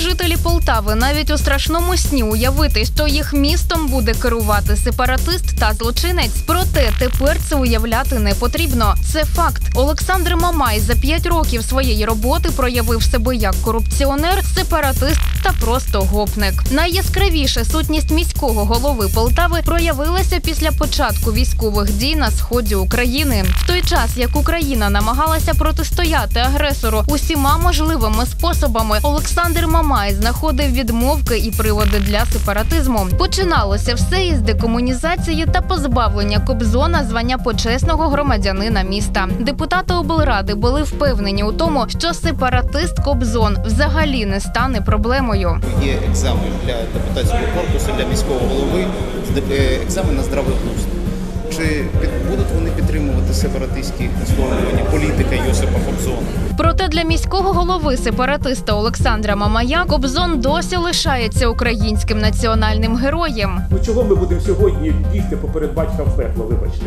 Жителі Полтави навіть у страшному сні уявити, що їх містом буде керувати сепаратист та злочинець? Проте тепер це уявляти не потрібно. Це факт. Олександр Мамай за п'ять років своєї роботи проявив себе як корупціонер, сепаратист та просто гопник. Найяскравіше сутність міського голови Полтави проявилася після початку військових дій на сході України. В той час як Україна намагалася протистояти агресору усіма можливими способами, Олександр Мамай знаходив відмовки і приводи для сепаратизму. Починалося все із декомунізації та позбавлення Кобзона звання почесного громадянина міста. Депутати облради були впевнені у тому, що сепаратист Кобзон взагалі не стане проблемою. Є екзамен для депутатського корпусу, для міського голови, е, екзамен на здравий глузд. Чи під- будуть вони підтримувати сепаратистські висловлювання політика Йосипа Кобзона? Проте для міського голови сепаратиста Олександра Мамая Кобзон досі лишається українським національним героєм. Ну чого ми будемо сьогодні бігти поперед батька в пекло, вибачте?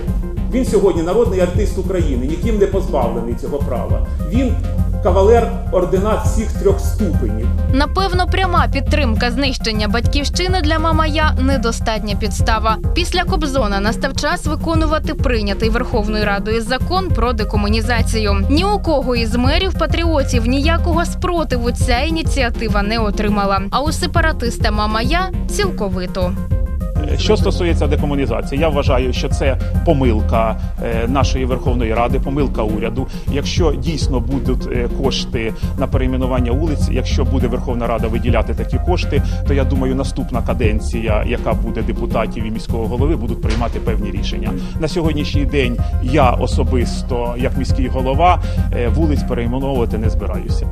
Він сьогодні народний артист України, ніким не позбавлений цього права. Він кавалер ордена всіх трьох ступенів. Напевно, пряма підтримка знищення батьківщини для Мамая недостатня підстава. Після Кобзона настав час виконувати прийнятий Верховною Радою закон про декомунізацію. Ні у кого із мерів патріотів ніякого спротиву ця ініціатива не отримала. А у сепаратиста Мамая цілковито. Що стосується декомунізації, я вважаю, що це помилка е, нашої Верховної Ради, помилка уряду. Якщо дійсно будуть е, кошти на перейменування вулиць, якщо буде Верховна Рада виділяти такі кошти, то я думаю, наступна каденція, яка буде депутатів і міського голови, будуть приймати певні рішення. На сьогоднішній день я особисто, як міський голова, е, вулиць перейменовувати не збираюся.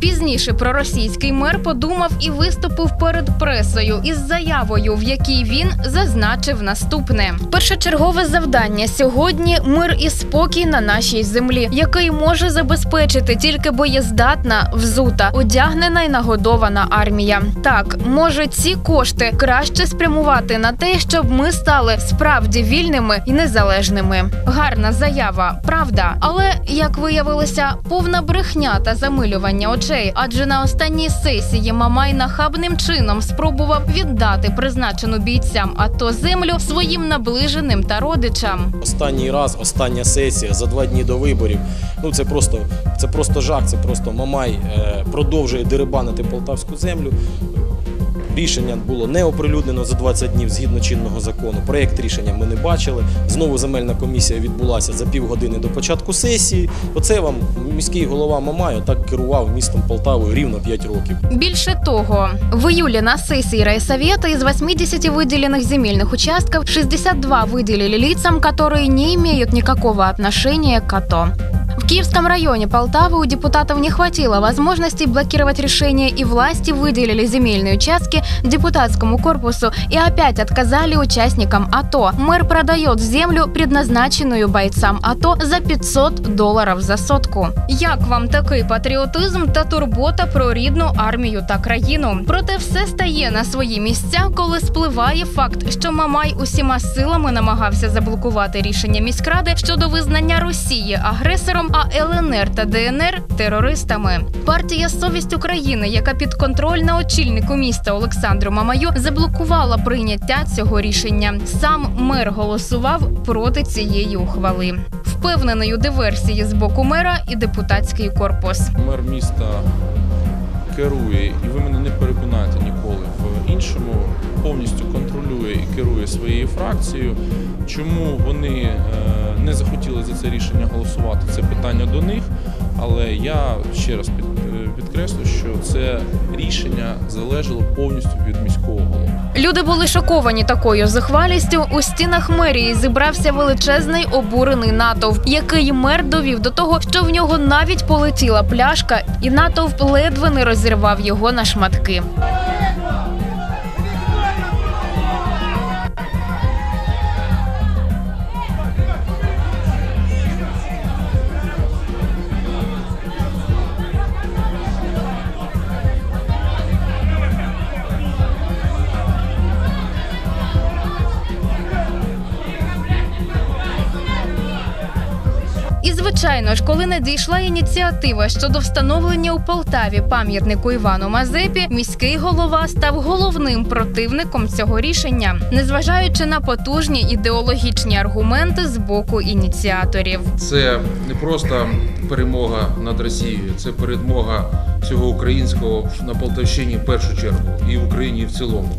Пізніше проросійський мер подумав і виступив перед пресою із заявою, в якій він зазначив наступне: першочергове завдання сьогодні мир і спокій на нашій землі, який може забезпечити тільки боєздатна, взута, одягнена і нагодована армія. Так, може, ці кошти краще спрямувати на те, щоб ми стали справді вільними і незалежними. Гарна заява, правда, але як виявилося, повна брехня та замилювання очей. Адже на останній сесії Мамай нахабним чином спробував віддати призначену бійцям АТО землю своїм наближеним та родичам. Останній раз, остання сесія за два дні до виборів. Ну це просто, це просто жах, це просто Мамай е, продовжує дерибанити полтавську землю. Рішення було не оприлюднено за 20 днів згідно чинного закону. Проєкт рішення ми не бачили. Знову земельна комісія відбулася за півгодини до початку сесії. Оце вам міський голова Мамай так керував містом Полтавою рівно 5 років. Більше того, в июле на сессии райсовета из 80 выделенных земельных участков 62 выделили лицам, которые не имеют никакого отношения к АТО. В Киевском районе Полтавы у депутатов не хватило возможности блокировать решение, и власти выделили земельные участки депутатскому корпусу и опять отказали участникам АТО. Мэр продает землю, предназначенную бойцам АТО, за 500 доларів за сотку. Як вам такий патріотизм та турбота про рідну армію та країну? Проте все стає на свої місця, коли спливає факт, що Мамай усіма силами намагався заблокувати рішення міськради щодо визнання Росії агресором, а ЛНР та ДНР терористами. Партія Совість України, яка підконтрольна очільнику міста Олександру Мамаю, заблокувала прийняття цього рішення. Сам мер голосував проти цієї ухвали. Впевнений у диверсії з боку мера і депутатський корпус. мер міста керує, і ви мене не переконаєте ніколи в іншому, повністю контролює і керує своєю фракцією. Чому вони е, не захотіли за це рішення голосувати? Це питання до них. Але я ще раз е, підкреслю, що це рішення залежало повністю від міського голови. Люди були шоковані такою зухвалістю. У стінах мерії зібрався величезний обурений натовп, який мер довів до того, що в нього навіть полетіла пляшка, і натовп ледве не розірвав його на шматки. Звичайно ж, коли надійшла ініціатива щодо встановлення у Полтаві пам'ятнику Івану Мазепі, міський голова став головним противником цього рішення, незважаючи на потужні ідеологічні аргументи з боку ініціаторів. Це не просто перемога над Росією, це перемога всього українського на Полтавщині в першу чергу і в Україні в цілому.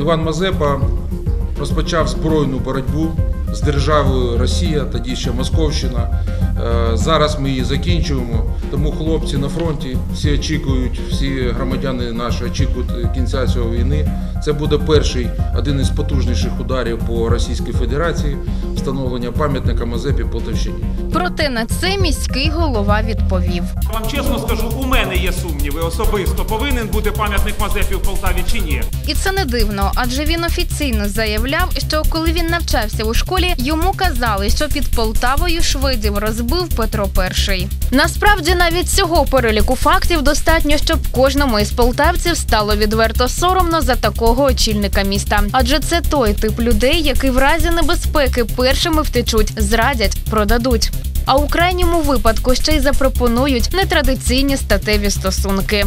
Іван Мазепа розпочав збройну боротьбу з державою Росія, тоді ще Московщина. Е, Зараз ми її закінчуємо. Тому хлопці на фронті всі очікують, всі громадяни наші очікують кінця цього війни. Це буде перший один із потужніших ударів по Російській Федерації встановлення пам'ятника Мазепі Полтавщині. Проте на це міський голова відповів. Вам чесно скажу, у мене є сумніви особисто. Повинен бути пам'ятник Мазепі в Полтаві чи ні? І це не дивно, адже він офіційно заявляв, що коли він навчався у школі, йому казали, що під Полтавою шведів розбив Петро І. Насправді навіть цього переліку фактів достатньо, щоб кожному із полтавців стало відверто соромно за такого очільника міста. Адже це той тип людей, які в разі небезпеки першими втечуть, зрадять, продадуть. А у крайньому випадку ще й запропонують нетрадиційні статеві стосунки.